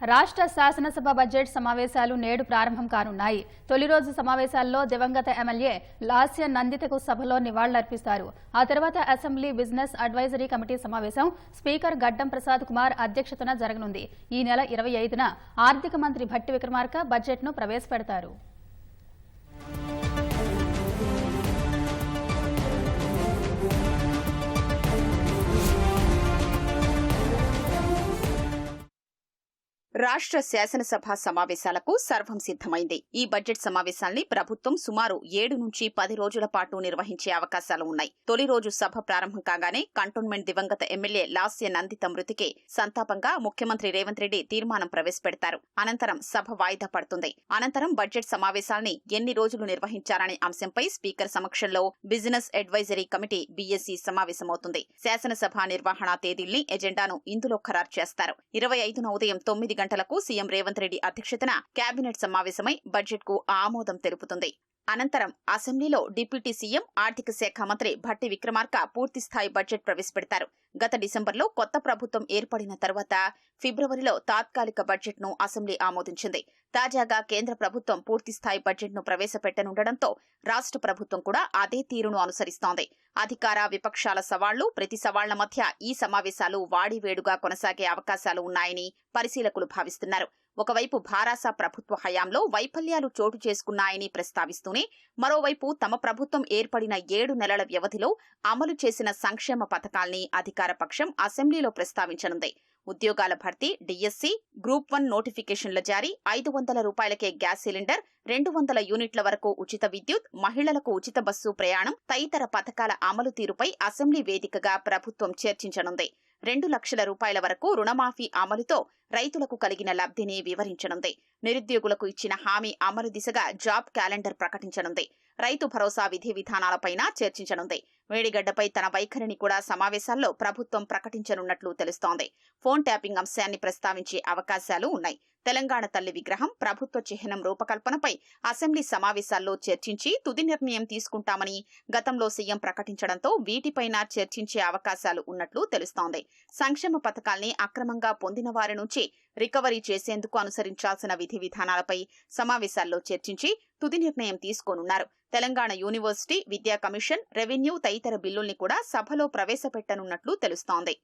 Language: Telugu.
రాష్ట్ర శాసనసభ బడ్జెట్ సమావేశాలు నేడు ప్రారంభం కానున్నాయి. తొలి రోజు సమావేశాల్లో దివంగత ఎమ్మెల్యే లాస్య నందితకు సభలో నివాళులర్పిస్తారు. ఆ తర్వాత అసెంబ్లీ బిజినెస్ అడ్వైజరీ కమిటీ సమావేశం స్పీకర్ గడ్డం ప్రసాద్ కుమార్ అధ్యక్షతన జరగనుంది. ఈ నెల ఇరవై ఐదున ఆర్థిక మంత్రి భట్టి విక్రమార్క బడ్జెట్ను ప్రవేశపెడతారు. రాష్ట్ర శాసనసభ సమావేశాలకు సర్వం సిద్దమైంది ఈ బడ్జెట్ సమావేశాల్ని ప్రభుత్వం సుమారు ఏడు నుంచి పది రోజుల పాటు నిర్వహించే అవకాశాలు ఉన్నాయి. తొలి రోజు సభ ప్రారంభం కాగానే కంటోన్మెంట్ దివంగత ఎమ్మెల్యే లాస్య నందిత మృతికి సంతాపంగా ముఖ్యమంత్రి రేవంత్ రెడ్డి తీర్మానం ప్రవేశపెడతారు. అనంతరం సభ వాయిదా పడుతుంది. అనంతరం బడ్జెట్ సమావేశాల్ని ఎన్ని రోజులు నిర్వహించాలనే అంశంపై స్పీకర్ సమక్షంలో బిజినెస్ అడ్వైజరీ కమిటీ బీఎస్సీ సమావేశమవుతుంది. శాసనసభ నిర్వహణ తేదీల్ని ఎజెండాను ఇందులో ఖరారు చేస్తారు. ఇరవై ఐదున ఉదయం తొమ్మిది గంటలకు సీఎం రేవంత్ రెడ్డి అధ్యక్షతన కేబినెట్ సమావేశమై బడ్జెట్కు ఆమోదం తెలుపుతుంది. అనంతరం అసెంబ్లీలో డిప్యూటీ సీఎం ఆర్థిక శాఖ మంత్రి భట్టి విక్రమార్క పూర్తిస్థాయి బడ్జెట్ ప్రవేశపెడతారు. గత డిసెంబర్లో కొత్త ప్రభుత్వం ఏర్పడిన తర్వాత ఫిబ్రవరిలో తాత్కాలిక బడ్జెట్ను అసెంబ్లీ ఆమోదించింది. తాజాగా కేంద్ర ప్రభుత్వం పూర్తిస్థాయి బడ్జెట్ను ప్రవేశపెట్టనుండటంతో రాష్ట్ర ప్రభుత్వం కూడా అదే తీరును అనుసరిస్తోంది. అధికార విపక్షాల సవాళ్ళు ప్రతి సవాళ్ళ మధ్య ఈ సమావేశాలు వాడివేడుగా కొనసాగే అవకాశాలు ఉన్నాయని పరిశీలకులు భావిస్తున్నారు. ఒకవైపు భారాస ప్రభుత్వ హయాంలో వైఫల్యాలు చోటు చేసుకున్నాయని ప్రస్తావిస్తూనే మరోవైపు తమ ప్రభుత్వం ఏర్పడిన ఏడు నెలల వ్యవధిలో అమలు చేసిన సంక్షేమ పథకాల్ని అధికార పక్షం అసెంబ్లీలో ప్రస్తావించనుంది. ఉద్యోగాల భర్తీ డిఎస్సి గ్రూప్ వన్ నోటిఫికేషన్ల జారీ ఐదు వందల రూపాయలకే గ్యాస్ సిలిండర్ రెండు వందల యూనిట్ల వరకు ఉచిత విద్యుత్ మహిళలకు ఉచిత బస్సు ప్రయాణం తదితర పథకాల అమలు తీరుపై అసెంబ్లీ వేదికగా ప్రభుత్వం చర్చించనుంది. రెండు లక్షల రూపాయల వరకు రుణమాఫీ అమలుతో రైతులకు కలిగిన లబ్ధిని వివరించనుంది. నిరుద్యోగులకు ఇచ్చిన హామీ అమలు దిశగా జాబ్ క్యాలెండర్ ప్రకటించనుంది. రైతు భరోసా విధి విధానాలపైన చర్చించనుంది. వేడిగడ్డపై తన వైఖరిని కూడా సమావేశాల్లో ప్రభుత్వం ప్రకటించనున్నట్లు తెలుస్తోంది. ఫోన్ ట్యాపింగ్ అంశాన్ని ప్రస్తావించే అవకాశాలు ఉన్నాయి. తెలంగాణ తల్లి విగ్రహం ప్రభుత్వ చిహ్నం రూపకల్పనపై అసెంబ్లీ సమావేశాల్లో చర్చించి తుది నిర్ణయం తీసుకుంటామని గతంలో సీఎం ప్రకటించడంతో వీటిపైన చర్చించే అవకాశాలు ఉన్నట్లు తెలుస్తోంది. సంక్షేమ పథకాల్ని అక్రమంగా పొందిన వారి నుంచి రికవరీ చేసేందుకు అనుసరించాల్సిన విధి విధానాలపై సమావేశాల్లో చర్చించి తుది నిర్ణయం తీసుకోనున్నారు. తెలంగాణ యూనివర్సిటీ విద్యా కమిషన్ రెవెన్యూ తదితర బిల్లుల్ని కూడా సభలో ప్రవేశపెట్టనున్నట్లు తెలుస్తోంది.